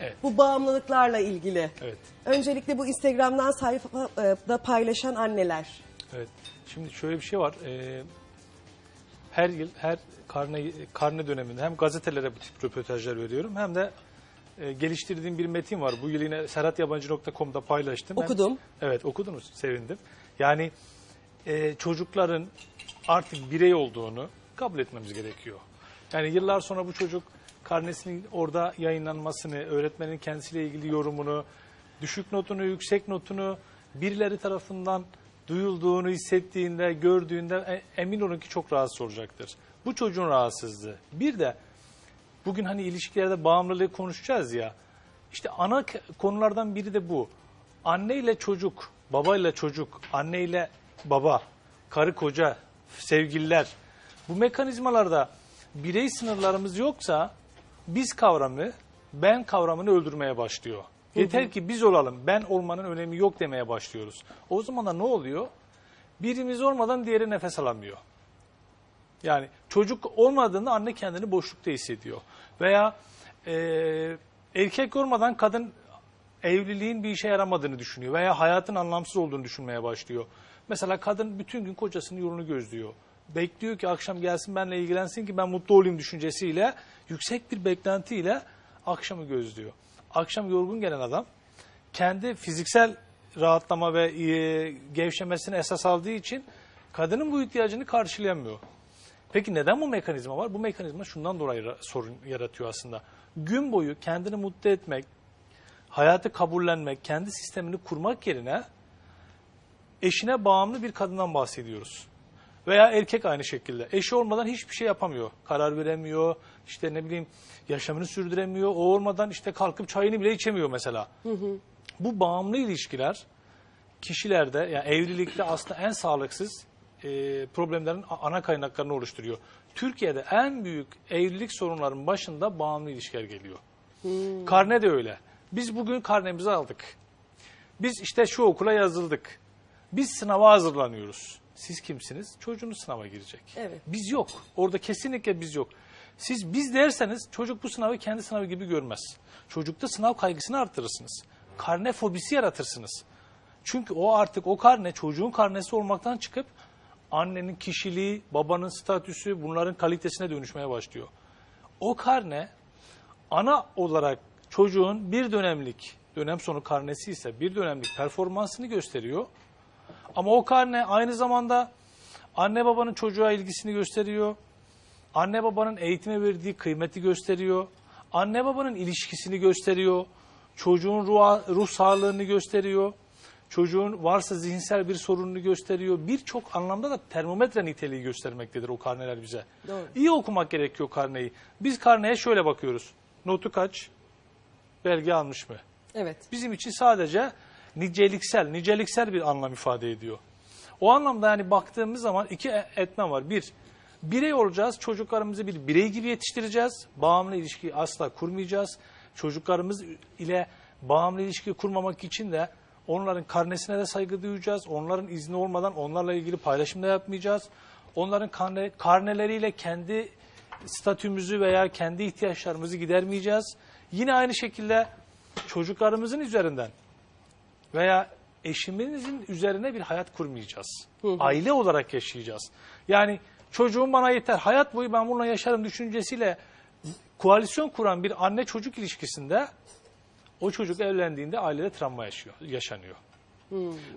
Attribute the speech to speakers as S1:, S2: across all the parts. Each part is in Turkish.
S1: Evet.
S2: Bu bağımlılıklarla ilgili.
S1: Evet.
S2: Öncelikle bu Instagram'dan sayfada paylaşan anneler.
S1: Evet. Şimdi şöyle bir şey var. Ee, her yıl her karne karne döneminde hem gazetelere bu tip röportajlar veriyorum hem de e, geliştirdiğim bir metin var. Bu yıl yine serhatyabancı.com'da paylaştım. Hem-
S2: Okudum.
S1: evet okudunuz. Sevindim. Yani e, çocukların artık birey olduğunu kabul etmemiz gerekiyor. Yani yıllar sonra bu çocuk karnesinin orada yayınlanmasını, öğretmenin kendisiyle ilgili yorumunu, düşük notunu, yüksek notunu birileri tarafından duyulduğunu hissettiğinde, gördüğünde e- emin olun ki çok rahatsız olacaktır. Bu çocuğun rahatsızlığı. Bir de bugün hani ilişkilerde bağımlılığı konuşacağız ya. İşte ana konulardan biri de bu. Anne ile çocuk, baba ile çocuk, anne ile baba, karı koca, sevgililer. Bu mekanizmalarda birey sınırlarımız yoksa biz kavramı, ben kavramını öldürmeye başlıyor. Yeter ki biz olalım, ben olmanın önemi yok demeye başlıyoruz. O zaman da ne oluyor? Birimiz olmadan diğeri nefes alamıyor. Yani çocuk olmadığında anne kendini boşlukta hissediyor. Veya e, erkek olmadan kadın evliliğin bir işe yaramadığını düşünüyor. Veya hayatın anlamsız olduğunu düşünmeye başlıyor. Mesela kadın bütün gün kocasının yolunu gözlüyor. Bekliyor ki akşam gelsin benimle ilgilensin ki ben mutlu olayım düşüncesiyle, yüksek bir beklentiyle akşamı gözlüyor. Akşam yorgun gelen adam kendi fiziksel rahatlama ve e, gevşemesini esas aldığı için kadının bu ihtiyacını karşılayamıyor. Peki neden bu mekanizma var? Bu mekanizma şundan dolayı sorun yaratıyor aslında. Gün boyu kendini mutlu etmek, hayatı kabullenmek, kendi sistemini kurmak yerine eşine bağımlı bir kadından bahsediyoruz. Veya erkek aynı şekilde. Eşi olmadan hiçbir şey yapamıyor. Karar veremiyor, işte ne bileyim yaşamını sürdüremiyor. O olmadan işte kalkıp çayını bile içemiyor mesela. Bu bağımlı ilişkiler kişilerde yani evlilikte aslında en sağlıksız e, problemlerin ana kaynaklarını oluşturuyor. Türkiye'de en büyük evlilik sorunlarının başında bağımlı ilişkiler geliyor. Karne de öyle. Biz bugün karnemizi aldık. Biz işte şu okula yazıldık. Biz sınava hazırlanıyoruz. Siz kimsiniz? Çocuğunuz sınava girecek.
S2: Evet.
S1: Biz yok. Orada kesinlikle biz yok. Siz biz derseniz çocuk bu sınavı kendi sınavı gibi görmez. Çocukta sınav kaygısını artırırsınız. Karne fobisi yaratırsınız. Çünkü o artık o karne çocuğun karnesi olmaktan çıkıp annenin kişiliği, babanın statüsü bunların kalitesine dönüşmeye başlıyor. O karne ana olarak çocuğun bir dönemlik, dönem sonu karnesi ise bir dönemlik performansını gösteriyor. Ama o karne aynı zamanda anne babanın çocuğa ilgisini gösteriyor. Anne babanın eğitime verdiği kıymeti gösteriyor. Anne babanın ilişkisini gösteriyor. Çocuğun ruh, ruh sağlığını gösteriyor. Çocuğun varsa zihinsel bir sorununu gösteriyor. Birçok anlamda da termometre niteliği göstermektedir o karneler bize.
S2: Doğru.
S1: İyi okumak gerekiyor karneyi. Biz karneye şöyle bakıyoruz. Notu kaç? Belge almış mı?
S2: Evet.
S1: bizim için sadece niceliksel, niceliksel bir anlam ifade ediyor. O anlamda yani baktığımız zaman iki etmen var. Bir, birey olacağız, çocuklarımızı bir birey gibi yetiştireceğiz. Bağımlı ilişki asla kurmayacağız. Çocuklarımız ile bağımlı ilişki kurmamak için de onların karnesine de saygı duyacağız. Onların izni olmadan onlarla ilgili paylaşım da yapmayacağız. Onların karne, karneleriyle kendi statümüzü veya kendi ihtiyaçlarımızı gidermeyeceğiz. Yine aynı şekilde çocuklarımızın üzerinden veya eşimizin üzerine bir hayat kurmayacağız. Aile olarak yaşayacağız. Yani çocuğum bana yeter, hayat boyu ben bununla yaşarım düşüncesiyle koalisyon kuran bir anne çocuk ilişkisinde o çocuk evlendiğinde ailede travma yaşıyor, yaşanıyor.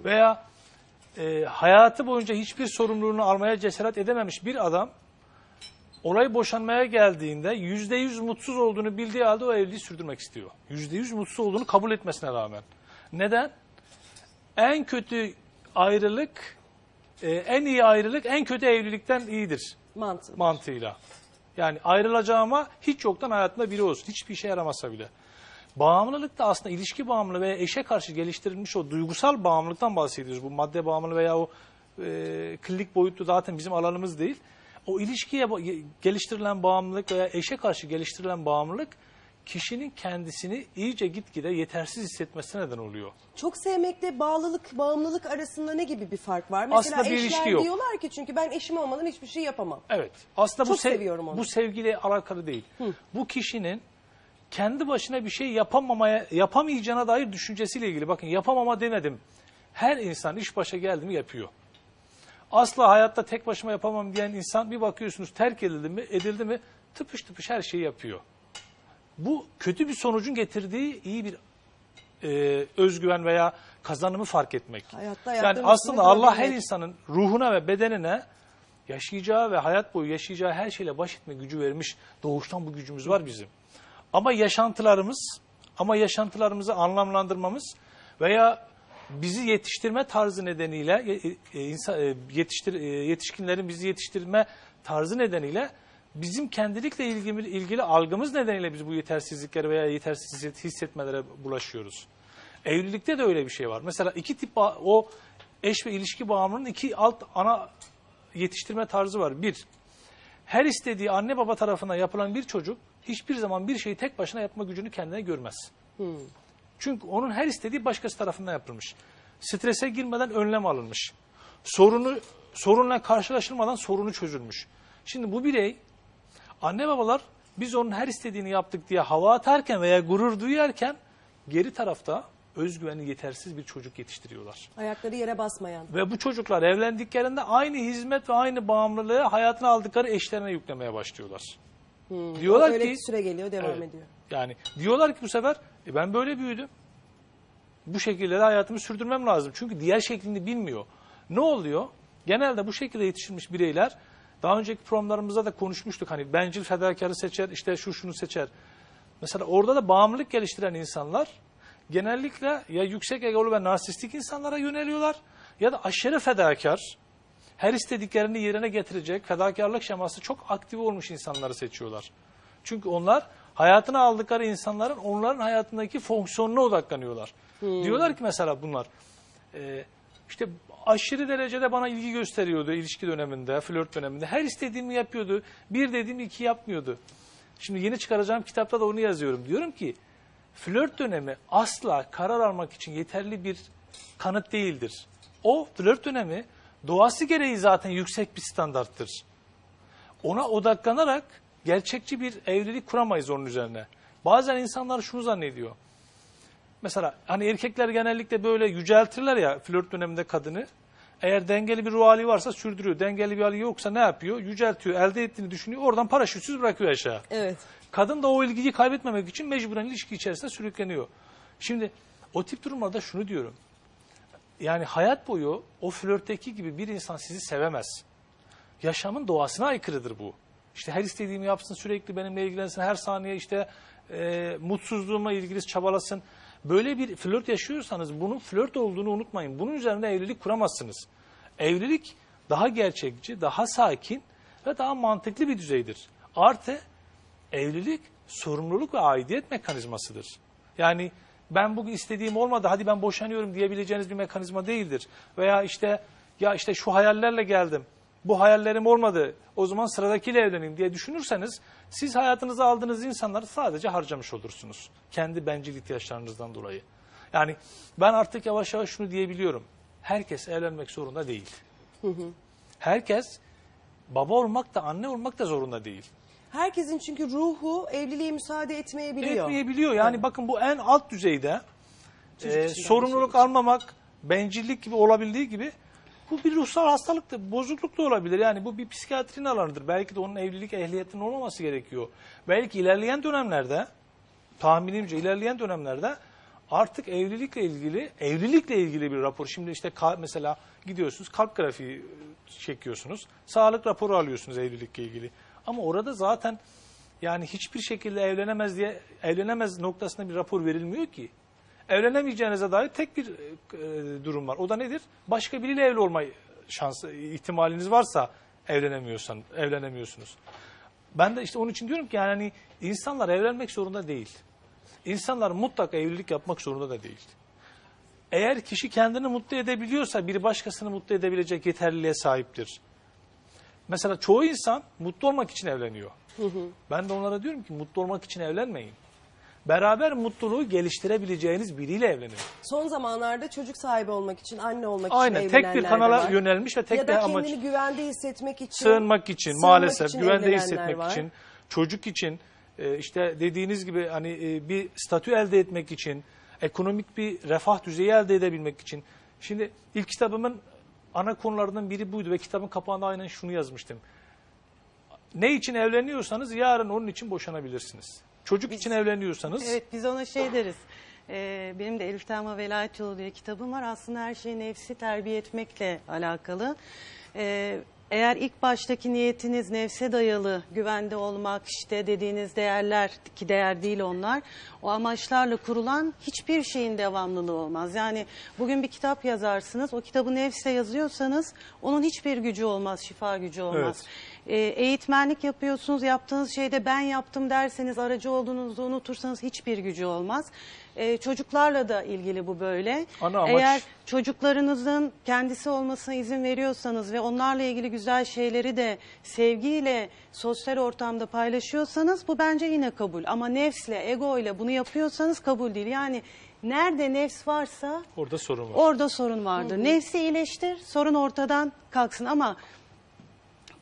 S1: Veya e, hayatı boyunca hiçbir sorumluluğunu almaya cesaret edememiş bir adam olay boşanmaya geldiğinde yüzde yüz mutsuz olduğunu bildiği halde o evliliği sürdürmek istiyor. Yüzde yüz mutsuz olduğunu kabul etmesine rağmen. Neden? En kötü ayrılık, e, en iyi ayrılık en kötü evlilikten iyidir
S2: Mantığı.
S1: mantığıyla. Yani ayrılacağıma hiç yoktan hayatında biri olsun. Hiçbir işe yaramasa bile. Bağımlılık da aslında ilişki bağımlılığı veya eşe karşı geliştirilmiş o duygusal bağımlılıktan bahsediyoruz. Bu madde bağımlılığı veya o e, klinik boyutlu zaten bizim alanımız değil. O ilişkiye geliştirilen bağımlılık veya eşe karşı geliştirilen bağımlılık kişinin kendisini iyice gitgide yetersiz hissetmesine neden oluyor.
S2: Çok sevmekle bağlılık, bağımlılık arasında ne gibi bir fark var? Mesela
S1: Aslında bir
S2: eşler
S1: ilişki yok.
S2: diyorlar ki çünkü ben eşim olmadan hiçbir şey yapamam.
S1: Evet. Aslında bu
S2: seviyorum onu.
S1: bu sevgiyle alakalı değil. Bu kişinin kendi başına bir şey yapamamaya, yapamayacağına dair düşüncesiyle ilgili. Bakın yapamama demedim. Her insan iş başa geldi mi yapıyor. Asla hayatta tek başıma yapamam diyen insan bir bakıyorsunuz terk edildi mi, edildi mi tıpış tıpış her şeyi yapıyor. Bu kötü bir sonucun getirdiği iyi bir e, özgüven veya kazanımı fark etmek.
S2: Hayatta
S1: yani aslında Allah her insanın ruhuna ve bedenine yaşayacağı ve hayat boyu yaşayacağı her şeyle baş etme gücü vermiş. Doğuştan bu gücümüz var bizim. Ama yaşantılarımız, ama yaşantılarımızı anlamlandırmamız veya bizi yetiştirme tarzı nedeniyle e, e, e, yetiştir yetişkinlerin bizi yetiştirme tarzı nedeniyle bizim kendilikle ilgili, ilgili algımız nedeniyle biz bu yetersizliklere veya yetersiz hissetmelere bulaşıyoruz. Evlilikte de öyle bir şey var. Mesela iki tip o eş ve ilişki bağımlılığının iki alt ana yetiştirme tarzı var. Bir, her istediği anne baba tarafından yapılan bir çocuk hiçbir zaman bir şeyi tek başına yapma gücünü kendine görmez. Çünkü onun her istediği başkası tarafından yapılmış. Strese girmeden önlem alınmış. Sorunu sorunla karşılaşılmadan sorunu çözülmüş. Şimdi bu birey anne babalar biz onun her istediğini yaptık diye hava atarken veya gurur duyarken geri tarafta özgüveni yetersiz bir çocuk yetiştiriyorlar.
S2: Ayakları yere basmayan.
S1: Ve bu çocuklar evlendiklerinde aynı hizmet ve aynı bağımlılığı hayatına aldıkları eşlerine yüklemeye başlıyorlar. Diyorlar
S2: Öyle
S1: ki
S2: bir süre geliyor devam
S1: Evet.
S2: ediyor.
S1: yani diyorlar ki bu sefer e ben böyle büyüdüm. Bu şekilde de hayatımı sürdürmem lazım. Çünkü diğer şeklini bilmiyor. Ne oluyor? Genelde bu şekilde yetiştirilmiş bireyler daha önceki programlarımızda da konuşmuştuk. Hani bencil fedakarı seçer, işte şu şunu seçer. Mesela orada da bağımlılık geliştiren insanlar genellikle ya yüksek egolu ve narsistik insanlara yöneliyorlar ya da aşırı fedakar, her istediklerini yerine getirecek fedakarlık şeması çok aktif olmuş insanları seçiyorlar. Çünkü onlar hayatına aldıkları insanların onların hayatındaki fonksiyonuna odaklanıyorlar. Diyorlar ki mesela bunlar e, işte aşırı derecede bana ilgi gösteriyordu ilişki döneminde, flört döneminde. Her istediğimi yapıyordu. Bir dediğimi iki yapmıyordu. Şimdi yeni çıkaracağım kitapta da onu yazıyorum. Diyorum ki flört dönemi asla karar almak için yeterli bir kanıt değildir. O flört dönemi doğası gereği zaten yüksek bir standarttır. Ona odaklanarak gerçekçi bir evlilik kuramayız onun üzerine. Bazen insanlar şunu zannediyor. Mesela hani erkekler genellikle böyle yüceltirler ya flört döneminde kadını. Eğer dengeli bir ruh hali varsa sürdürüyor. Dengeli bir hali yoksa ne yapıyor? Yüceltiyor, elde ettiğini düşünüyor. Oradan paraşütsüz bırakıyor aşağı.
S2: Evet.
S1: Kadın da o ilgiyi kaybetmemek için mecburen ilişki içerisinde sürükleniyor. Şimdi o tip durumlarda şunu diyorum. Yani hayat boyu o flörtteki gibi bir insan sizi sevemez. Yaşamın doğasına aykırıdır bu. İşte her istediğimi yapsın, sürekli benimle ilgilensin, her saniye işte e, mutsuzluğuma ilgili çabalasın. Böyle bir flört yaşıyorsanız bunun flört olduğunu unutmayın. Bunun üzerine evlilik kuramazsınız. Evlilik daha gerçekçi, daha sakin ve daha mantıklı bir düzeydir. Artı evlilik sorumluluk ve aidiyet mekanizmasıdır. Yani ben bugün istediğim olmadı hadi ben boşanıyorum diyebileceğiniz bir mekanizma değildir. Veya işte ya işte şu hayallerle geldim. Bu hayallerim olmadı. O zaman sıradakiyle evleneyim diye düşünürseniz siz hayatınıza aldığınız insanları sadece harcamış olursunuz. Kendi bencil ihtiyaçlarınızdan dolayı. Yani ben artık yavaş yavaş şunu diyebiliyorum. Herkes evlenmek zorunda değil. Herkes baba olmak da anne olmak da zorunda değil.
S2: Herkesin çünkü ruhu evliliğe müsaade etmeyebiliyor.
S1: Etmeyebiliyor. Yani bakın bu en alt düzeyde
S2: Çocuk
S1: e, sorumluluk
S2: şey.
S1: almamak, bencillik gibi olabildiği gibi bu bir ruhsal hastalık da, bozukluk da olabilir. Yani bu bir psikiyatrinin alanıdır. Belki de onun evlilik ehliyetinin olmaması gerekiyor. Belki ilerleyen dönemlerde, tahminimce ilerleyen dönemlerde artık evlilikle ilgili, evlilikle ilgili bir rapor. Şimdi işte mesela gidiyorsunuz kalp grafiği çekiyorsunuz. Sağlık raporu alıyorsunuz evlilikle ilgili. Ama orada zaten yani hiçbir şekilde evlenemez diye evlenemez noktasında bir rapor verilmiyor ki. Evlenemeyeceğinize dair tek bir e, durum var. O da nedir? Başka biriyle evli olma şansı ihtimaliniz varsa evlenemiyorsan evlenemiyorsunuz. Ben de işte onun için diyorum ki yani hani insanlar evlenmek zorunda değil. İnsanlar mutlaka evlilik yapmak zorunda da değil. Eğer kişi kendini mutlu edebiliyorsa bir başkasını mutlu edebilecek yeterliliğe sahiptir. Mesela çoğu insan mutlu olmak için evleniyor. Ben de onlara diyorum ki mutlu olmak için evlenmeyin. Beraber mutluluğu geliştirebileceğiniz biriyle evlenin.
S2: Son zamanlarda çocuk sahibi olmak için, anne olmak için
S1: Aynen tek
S2: evlenenler
S1: bir kanala
S2: var.
S1: yönelmiş ve tek
S2: ya
S1: bir
S2: da
S1: amaç
S2: kendini güvende hissetmek için,
S1: sığınmak için
S2: sığınmak
S1: maalesef
S2: için
S1: güvende hissetmek
S2: var.
S1: için çocuk için e, işte dediğiniz gibi hani e, bir statü elde etmek için, ekonomik bir refah düzeyi elde edebilmek için. Şimdi ilk kitabımın ana konularından biri buydu ve kitabın kapağında aynen şunu yazmıştım. Ne için evleniyorsanız yarın onun için boşanabilirsiniz. Çocuk için evleniyorsanız
S3: Evet biz ona şey deriz. Ee, benim de Elif Telma Velayet Yolu diye kitabım var. Aslında her şey nefsi terbiye etmekle alakalı. Ee, eğer ilk baştaki niyetiniz nefse dayalı, güvende olmak, işte dediğiniz değerler ki değer değil onlar. O amaçlarla kurulan hiçbir şeyin devamlılığı olmaz. Yani bugün bir kitap yazarsınız, o kitabı nefse yazıyorsanız onun hiçbir gücü olmaz, şifa gücü olmaz. E, eğitmenlik yapıyorsunuz, yaptığınız şeyde ben yaptım derseniz, aracı olduğunuzu unutursanız hiçbir gücü olmaz. E, çocuklarla da ilgili bu böyle.
S1: Ana amaç-
S3: Eğer çocuklarınızın kendisi olmasına izin veriyorsanız ve onlarla ilgili güzel şeyleri de sevgiyle sosyal ortamda paylaşıyorsanız bu bence yine kabul. Ama nefsle, ego ile bunu yapıyorsanız kabul değil. Yani nerede nefs varsa
S1: orada sorun var.
S3: Orada sorun vardır. Nefsi iyileştir, sorun ortadan kalksın ama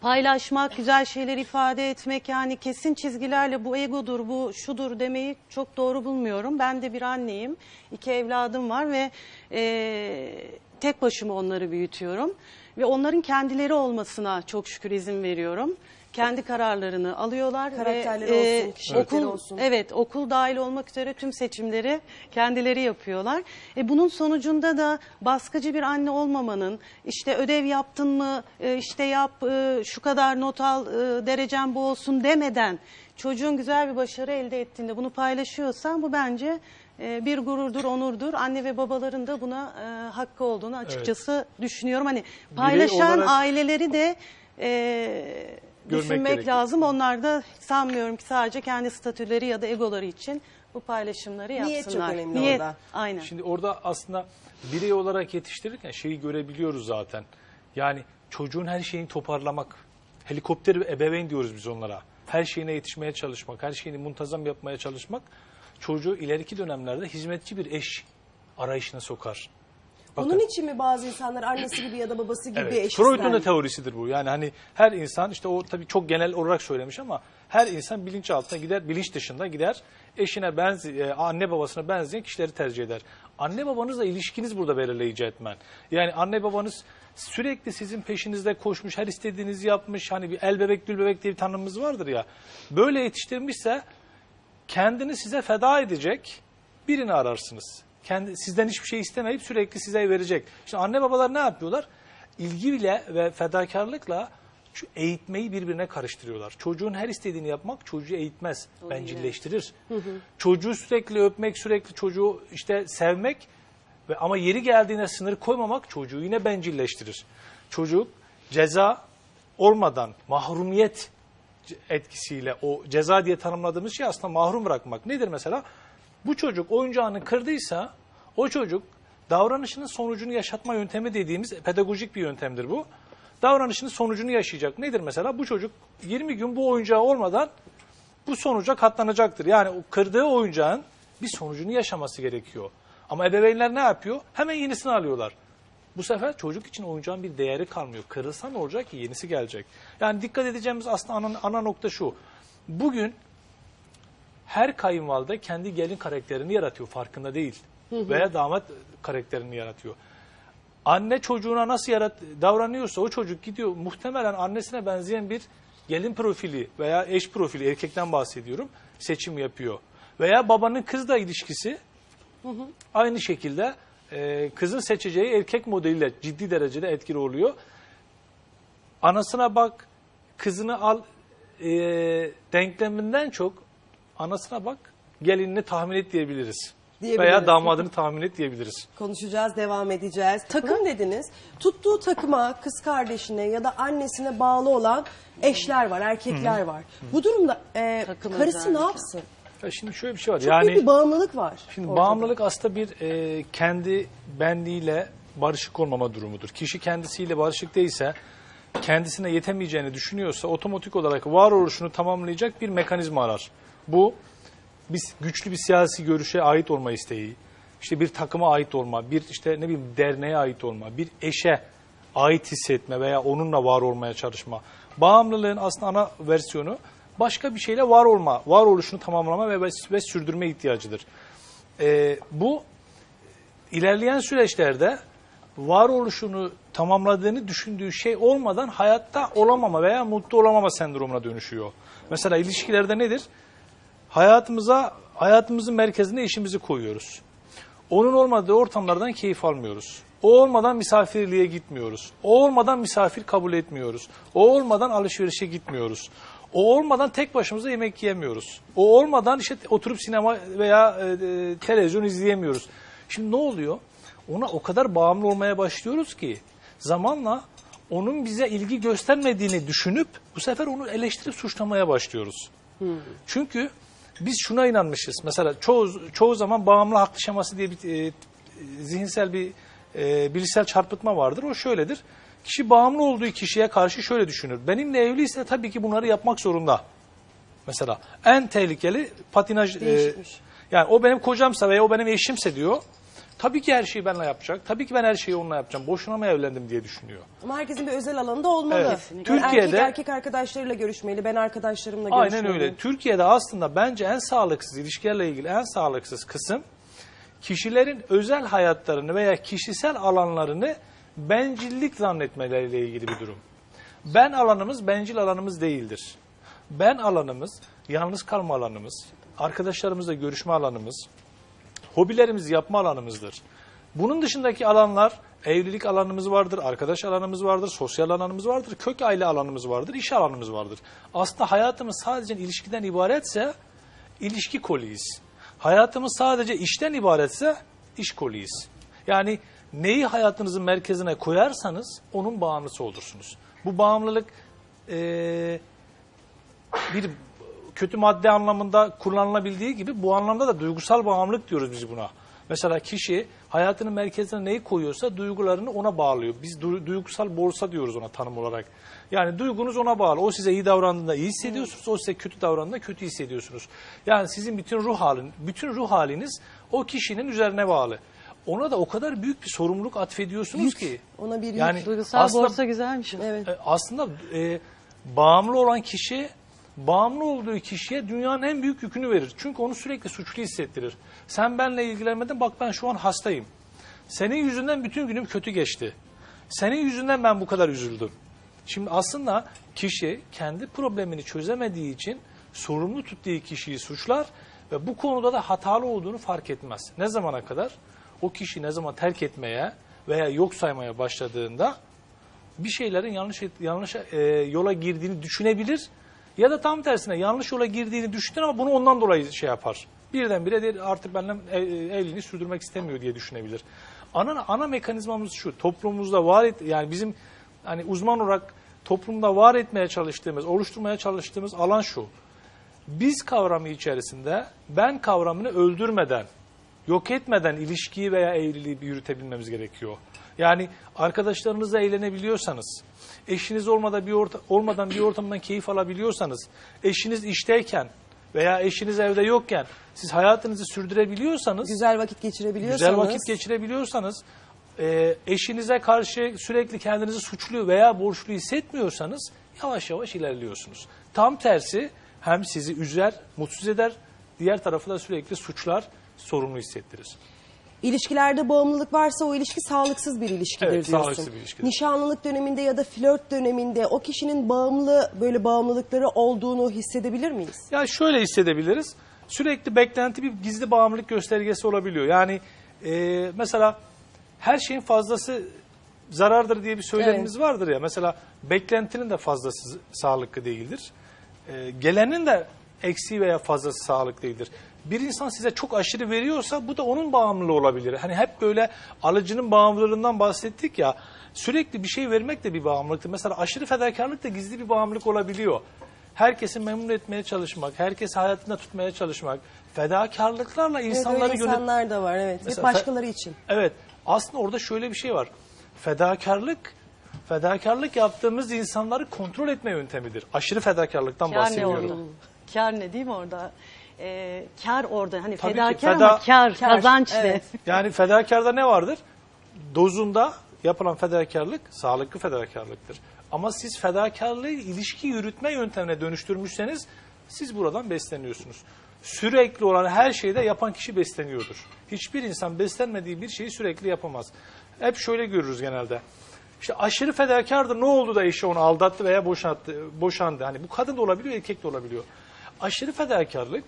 S3: paylaşmak, güzel şeyler ifade etmek yani kesin çizgilerle bu egodur, bu şudur demeyi çok doğru bulmuyorum. Ben de bir anneyim, iki evladım var ve eee, tek başıma onları büyütüyorum. Ve onların kendileri olmasına çok şükür izin veriyorum. Kendi kararlarını alıyorlar.
S2: Karakterleri
S3: ve,
S2: olsun, kişilikleri
S3: okul,
S2: olsun.
S3: Evet, okul dahil olmak üzere tüm seçimleri kendileri yapıyorlar. E, bunun sonucunda da baskıcı bir anne olmamanın, işte ödev yaptın mı, e, işte yap, e, şu kadar not al, e, derecen bu olsun demeden çocuğun güzel bir başarı elde ettiğinde bunu paylaşıyorsan bu bence e, bir gururdur, onurdur. Anne ve babaların da buna e, hakkı olduğunu açıkçası düşünüyorum. Hani paylaşan
S1: olarak-
S3: aileleri de e,
S1: Görmek
S3: düşünmek
S1: gerekiyor.
S3: lazım. Onlar da sanmıyorum ki sadece kendi statüleri ya da egoları için bu paylaşımları
S2: Niyet
S3: yapsınlar.
S2: çok önemli orada.
S3: Aynen.
S1: Şimdi orada aslında birey olarak yetiştirirken şeyi görebiliyoruz zaten. Yani çocuğun her şeyini toparlamak. Helikopter ve ebeveyn diyoruz biz onlara. Her şeyine yetişmeye çalışmak, her şeyini muntazam yapmaya çalışmak çocuğu ileriki dönemlerde hizmetçi bir eş arayışına sokar. Bakın,
S2: Bunun için mi bazı insanlar annesi gibi ya da babası gibi
S1: evet,
S2: eş
S1: Freud'un da teorisidir bu. Yani hani her insan işte o tabii çok genel olarak söylemiş ama her insan bilinç altına gider, bilinç dışında gider. Eşine benzi, anne babasına benzeyen kişileri tercih eder. Anne babanızla ilişkiniz burada belirleyici etmen. Yani anne babanız sürekli sizin peşinizde koşmuş, her istediğinizi yapmış. Hani bir el bebek, gül bebek diye bir tanımımız vardır ya. Böyle yetiştirmişse kendini size feda edecek birini ararsınız. Kendi, sizden hiçbir şey istemeyip sürekli size verecek. Şimdi anne babalar ne yapıyorlar? İlgiyle ve fedakarlıkla şu eğitmeyi birbirine karıştırıyorlar. Çocuğun her istediğini yapmak çocuğu eğitmez, bencilleştirir. Çocuğu sürekli öpmek, sürekli çocuğu işte sevmek ve ama yeri geldiğinde sınır koymamak çocuğu yine bencilleştirir. Çocuk ceza olmadan mahrumiyet etkisiyle o ceza diye tanımladığımız şey aslında mahrum bırakmak. Nedir mesela? Bu çocuk oyuncağını kırdıysa o çocuk davranışının sonucunu yaşatma yöntemi dediğimiz pedagojik bir yöntemdir bu. Davranışının sonucunu yaşayacak. Nedir mesela? Bu çocuk 20 gün bu oyuncağı olmadan bu sonuca katlanacaktır. Yani kırdığı oyuncağın bir sonucunu yaşaması gerekiyor. Ama ebeveynler ne yapıyor? Hemen yenisini alıyorlar. Bu sefer çocuk için oyuncağın bir değeri kalmıyor. Kırılsa ne olacak ki? Yenisi gelecek. Yani dikkat edeceğimiz aslında ana, ana nokta şu. Bugün her kayınvalide kendi gelin karakterini yaratıyor. Farkında değil. Veya damat karakterini yaratıyor. Anne çocuğuna nasıl yarat davranıyorsa o çocuk gidiyor muhtemelen annesine benzeyen bir gelin profili veya eş profili erkekten bahsediyorum seçim yapıyor. Veya babanın kızla ilişkisi aynı şekilde e, kızın seçeceği erkek modeliyle ciddi derecede etkili oluyor. Anasına bak, kızını al e, denkleminden çok anasına bak, gelinini tahmin et diyebiliriz. Veya damadını tahmin et diyebiliriz.
S2: Konuşacağız, devam edeceğiz. Takım dediniz. Tuttuğu takıma, kız kardeşine ya da annesine bağlı olan eşler var, erkekler var. Bu durumda e,
S3: Takım
S2: karısı
S3: özellikle.
S2: ne yapsın?
S1: Ya şimdi şöyle bir şey var.
S2: Çok
S1: yani
S2: büyük bir bağımlılık var.
S1: Şimdi
S2: ortada.
S1: bağımlılık aslında bir e, kendi benliğiyle barışık olmama durumudur. Kişi kendisiyle barışık değilse, kendisine yetemeyeceğini düşünüyorsa otomatik olarak varoluşunu tamamlayacak bir mekanizma arar. Bu biz güçlü bir siyasi görüşe ait olma isteği, işte bir takıma ait olma, bir işte ne bileyim derneğe ait olma, bir eşe ait hissetme veya onunla var olmaya çalışma. Bağımlılığın aslında ana versiyonu başka bir şeyle var olma, varoluşunu tamamlama ve, ve sürdürme ihtiyacıdır. Ee, bu ilerleyen süreçlerde varoluşunu tamamladığını düşündüğü şey olmadan hayatta olamama veya mutlu olamama sendromuna dönüşüyor. Mesela ilişkilerde nedir? Hayatımıza, hayatımızın merkezine işimizi koyuyoruz. Onun olmadığı ortamlardan keyif almıyoruz. O olmadan misafirliğe gitmiyoruz. O olmadan misafir kabul etmiyoruz. O olmadan alışverişe gitmiyoruz. O olmadan tek başımıza yemek yiyemiyoruz. O olmadan işte oturup sinema veya e, e, televizyon izleyemiyoruz. Şimdi ne oluyor? Ona o kadar bağımlı olmaya başlıyoruz ki zamanla onun bize ilgi göstermediğini düşünüp bu sefer onu eleştirip suçlamaya başlıyoruz. Çünkü biz şuna inanmışız. Mesela çoğu çoğu zaman bağımlı haklı şeması diye bir e, zihinsel bir e, bilişsel çarpıtma vardır. O şöyledir. Kişi bağımlı olduğu kişiye karşı şöyle düşünür. Benimle evliyse tabii ki bunları yapmak zorunda. Mesela en tehlikeli patinaj. e, yani o benim kocamsa veya o benim eşimse diyor. Tabii ki her şeyi benimle yapacak. Tabii ki ben her şeyi onunla yapacağım. Boşuna mı evlendim diye düşünüyor.
S2: Ama herkesin bir özel alanı da olmalı.
S1: Evet.
S2: Yani
S1: Türkiye'de-
S2: erkek erkek arkadaşlarıyla görüşmeli, ben arkadaşlarımla
S1: Aynen
S2: görüşmeliyim.
S1: öyle. Türkiye'de aslında bence en sağlıksız ilişkilerle ilgili en sağlıksız kısım kişilerin özel hayatlarını veya kişisel alanlarını bencillik zannetmeleriyle ilgili bir durum. Ben alanımız bencil alanımız değildir. Ben alanımız yalnız kalma alanımız, arkadaşlarımızla görüşme alanımız, hobilerimizi yapma alanımızdır. Bunun dışındaki alanlar evlilik alanımız vardır, arkadaş alanımız vardır, sosyal alanımız vardır, kök aile alanımız vardır, iş alanımız vardır. Aslında hayatımız sadece ilişkiden ibaretse ilişki koliyiz. Hayatımız sadece işten ibaretse iş koliyiz. Yani neyi hayatınızın merkezine koyarsanız onun bağımlısı olursunuz. Bu bağımlılık eee bir kötü madde anlamında kullanılabildiği gibi bu anlamda da duygusal bağımlılık diyoruz biz buna. Mesela kişi hayatının merkezine neyi koyuyorsa duygularını ona bağlıyor. Biz du- duygusal borsa diyoruz ona tanım olarak. Yani duygunuz ona bağlı. O size iyi davrandığında iyi hissediyorsunuz, o size kötü davrandığında kötü hissediyorsunuz. Yani sizin bütün ruh halin, bütün ruh haliniz o kişinin üzerine bağlı. Ona da o kadar büyük bir sorumluluk atfediyorsunuz ki.
S2: Ona bir yük.
S1: Yani
S3: Duygusal
S1: aslında-
S3: borsa güzelmiş.
S2: Evet.
S1: e, aslında e, bağımlı olan kişi bağımlı olduğu kişiye dünyanın en büyük yükünü verir. Çünkü onu sürekli suçlu hissettirir. Sen benle ilgilenmedin bak ben şu an hastayım. Senin yüzünden bütün günüm kötü geçti. Senin yüzünden ben bu kadar üzüldüm. Şimdi aslında kişi kendi problemini çözemediği için sorumlu tuttuğu kişiyi suçlar ve bu konuda da hatalı olduğunu fark etmez. Ne zamana kadar? O kişi ne zaman terk etmeye veya yok saymaya başladığında bir şeylerin yanlış yanlış e, yola girdiğini düşünebilir ya da tam tersine yanlış yola girdiğini düşünür ama bunu ondan dolayı şey yapar. Birdenbire der, artık benimle ev- evliliğini sürdürmek istemiyor diye düşünebilir. Ana ana mekanizmamız şu. Toplumumuzda var et yani bizim hani uzman olarak toplumda var etmeye çalıştığımız, oluşturmaya çalıştığımız alan şu. Biz kavramı içerisinde ben kavramını öldürmeden, yok etmeden ilişkiyi veya evliliği yürütebilmemiz gerekiyor. Yani arkadaşlarınızla eğlenebiliyorsanız, eşiniz olmadan bir, orta, olmadan bir ortamdan keyif alabiliyorsanız, eşiniz işteyken veya eşiniz evde yokken siz hayatınızı sürdürebiliyorsanız,
S2: Güzel vakit geçirebiliyorsanız.
S1: güzel vakit geçirebiliyorsanız, e, eşinize karşı sürekli kendinizi suçlu veya borçlu hissetmiyorsanız yavaş yavaş ilerliyorsunuz. Tam tersi hem sizi üzer, mutsuz eder, diğer tarafı da sürekli suçlar, sorumlu hissettirir.
S2: İlişkilerde bağımlılık varsa o ilişki sağlıksız bir ilişkidir
S1: Evet,
S2: diyorsun.
S1: sağlıksız bir ilişkidir.
S2: Nişanlılık döneminde ya da flört döneminde o kişinin bağımlı böyle bağımlılıkları olduğunu hissedebilir miyiz?
S1: Ya şöyle hissedebiliriz. Sürekli beklenti bir gizli bağımlılık göstergesi olabiliyor. Yani e, mesela her şeyin fazlası zarardır diye bir söylemimiz vardır ya. Mesela beklentinin de fazlası sağlıklı değildir. E, gelenin de eksiği veya fazlası sağlıklı değildir. Bir insan size çok aşırı veriyorsa bu da onun bağımlılığı olabilir. Hani hep böyle alıcının bağımlılığından bahsettik ya. Sürekli bir şey vermek de bir bağımlılıktır. Mesela aşırı fedakarlık da gizli bir bağımlılık olabiliyor. Herkesi memnun etmeye çalışmak, herkesi hayatında tutmaya çalışmak, fedakarlıklarla
S2: Evet,
S1: insanları yönet...
S2: insanlar da var evet. Hep
S1: Mesela
S2: başkaları için.
S1: Evet. Aslında orada şöyle bir şey var. Fedakarlık, fedakarlık yaptığımız insanları kontrol etme yöntemidir. Aşırı fedakarlıktan
S3: Kar ne
S1: bahsediyorum.
S3: orada? Kar ne değil mi orada? Ee, kar orada. Hani
S1: Tabii ki,
S3: fedakar
S1: feda-
S3: ama kar,
S2: Kar,
S3: kazanç ne?
S2: evet.
S1: Yani fedakarda ne vardır? Dozunda yapılan fedakarlık sağlıklı fedakarlıktır. Ama siz fedakarlığı ilişki yürütme yöntemine dönüştürmüşseniz siz buradan besleniyorsunuz. Sürekli olan her şeyde yapan kişi besleniyordur. Hiçbir insan beslenmediği bir şeyi sürekli yapamaz. Hep şöyle görürüz genelde. İşte aşırı fedakardı ne oldu da eşi onu aldattı veya boşattı, boşandı. Hani bu kadın da olabiliyor, erkek de olabiliyor. Aşırı fedakarlık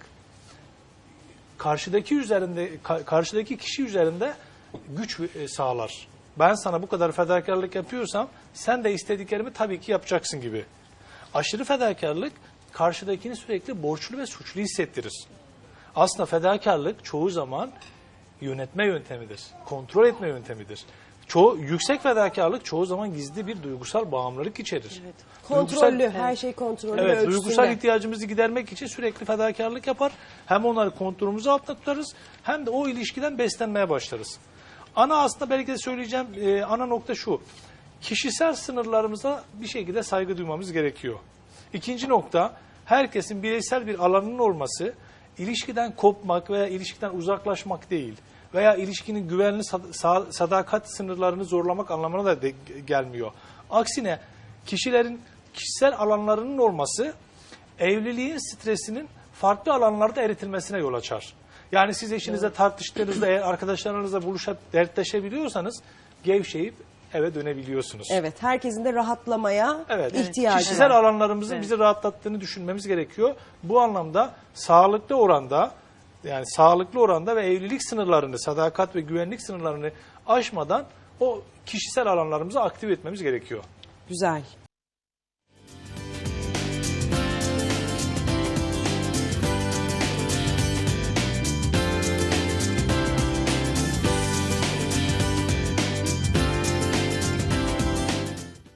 S1: karşıdaki üzerinde ka- karşıdaki kişi üzerinde güç e, sağlar. Ben sana bu kadar fedakarlık yapıyorsam sen de istediklerimi tabii ki yapacaksın gibi. Aşırı fedakarlık karşıdakini sürekli borçlu ve suçlu hissettirir. Aslında fedakarlık çoğu zaman yönetme yöntemidir. Kontrol etme yöntemidir. Çoğu yüksek fedakarlık çoğu zaman gizli bir duygusal bağımlılık içerir.
S2: Kontrollü,
S1: Duygusal-
S2: her şey kontrollü ve
S1: Evet,
S2: ölçüsünde.
S1: duygusal ihtiyacımızı gidermek için sürekli fedakarlık yapar. Hem onları kontrolümüz altında tutarız hem de o ilişkiden beslenmeye başlarız. Ana aslında belki de söyleyeceğim e, ana nokta şu. Kişisel sınırlarımıza bir şekilde saygı duymamız gerekiyor. İkinci nokta herkesin bireysel bir alanının olması ilişkiden kopmak veya ilişkiden uzaklaşmak değil veya ilişkinin güvenli sad- sa- sadakat sınırlarını zorlamak anlamına da de- gelmiyor. Aksine kişilerin kişisel alanlarının olması evliliğin stresinin farklı alanlarda eritilmesine yol açar. Yani siz eşinizle tartıştığınızda eğer arkadaşlarınızla buluşup dertleşebiliyorsanız gevşeyip eve dönebiliyorsunuz.
S2: Evet, herkesin de rahatlamaya
S1: Evet.
S2: ihtiyacı
S1: Kişisel
S2: var.
S1: alanlarımızın
S3: Evet.
S1: bizi rahatlattığını düşünmemiz gerekiyor. Bu anlamda sağlıklı oranda yani sağlıklı oranda ve evlilik sınırlarını, sadakat ve güvenlik sınırlarını aşmadan o kişisel alanlarımızı aktif etmemiz gerekiyor.
S2: Güzel.